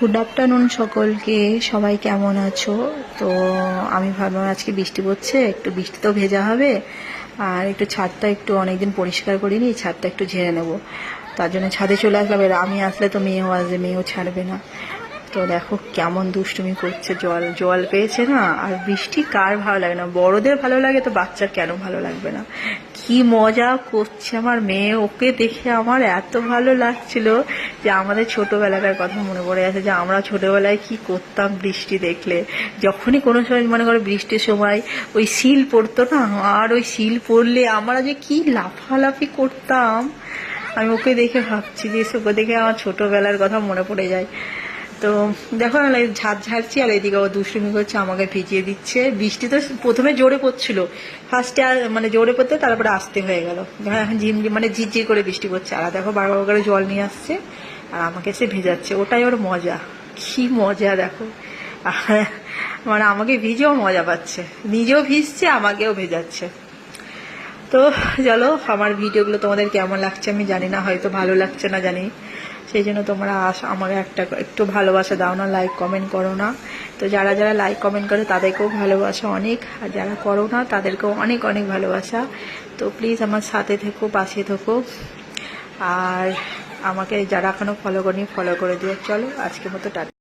Good afternoon সকলকে। সবাই কেমন আছো? তো আমি ভাবলাম আজকে বৃষ্টি পড়ছে, একটু বৃষ্টি তো ভেজা হবে, আর একটু ছাদটা একটু অনেকদিন পরিষ্কার করিনি, ছাদটা একটু ঝেড়ে নেব। তার জন্য ছাদে চলে আসলাম। আমি আসলে তো মেয়েও আসবে মেয়েও ছাড়বে না। তো দেখো কেমন দুষ্টুমি করছে, জল জল পেয়েছে না, আর বৃষ্টি কার ভালো লাগে না? বড়দের ভালো লাগে তো বাচ্চার কেন ভালো লাগবে না? কি মজা করছে আমার মেয়ে, ওকে দেখে আমার এত ভালো লাগছিল যে আমাদের ছোটবেলাকার কথা মনে পড়ে আছে যে আমরা ছোটবেলায় কি করতাম বৃষ্টি দেখলে। যখনই কোনো সময়, মনে করো বৃষ্টির সময় ওই শিল পড়তো না, আর ওই শিল পড়লে আমরা যে কি লাফালাফি করতাম। আমি ওকে দেখে ভাবছি যে ওকে দেখে আমার ছোটবেলার কথা মনে পড়ে যায়। তো দেখো না ঝাড় ঝাড়ছি আর এদিকে ও দুষ্টুমি করছে, আমাকে ভিজিয়ে দিচ্ছে। বৃষ্টি তো প্রথমে জোরে পড়ছিল। ফার্স্টে মানে জোরে পড়তে তারপরে আসতে হয়ে গেল। এখন ঝিম মানে ঝিরঝির করে বৃষ্টি পড়ছে। আর দেখো বারবার করে জল নিয়ে আসছে, আর আমাকে সে ভেজাচ্ছে। ওটাই ওর মজা। কি মজা, দেখো। মানে আমাকে ভিজেও মজা পাচ্ছে। নিজেও ভিজছে, আমাকেও ভেজাচ্ছে। তো চলো, আমার ভিডিওগুলো তোমাদের কেমন লাগছে আমি জানি না, হয়তো ভালো লাগছে না জানি। সেই জন্য তোমরা আস আমাকে একটা একটু ভালোবাসা দাও না লাইক কমেন্ট করো না। তো যারা যারা লাইক কমেন্ট করে তাদেরকেও ভালোবাসা অনেক, আর যারা করো না তাদেরকেও অনেক অনেক ভালোবাসা। তো প্লিজ আমার সাথে থেকো, পাশে থেকো। আর আমাকে যারা এখনও ফলো করেনি ফলো করে দিও। চলো, আজকের মতো টাটা।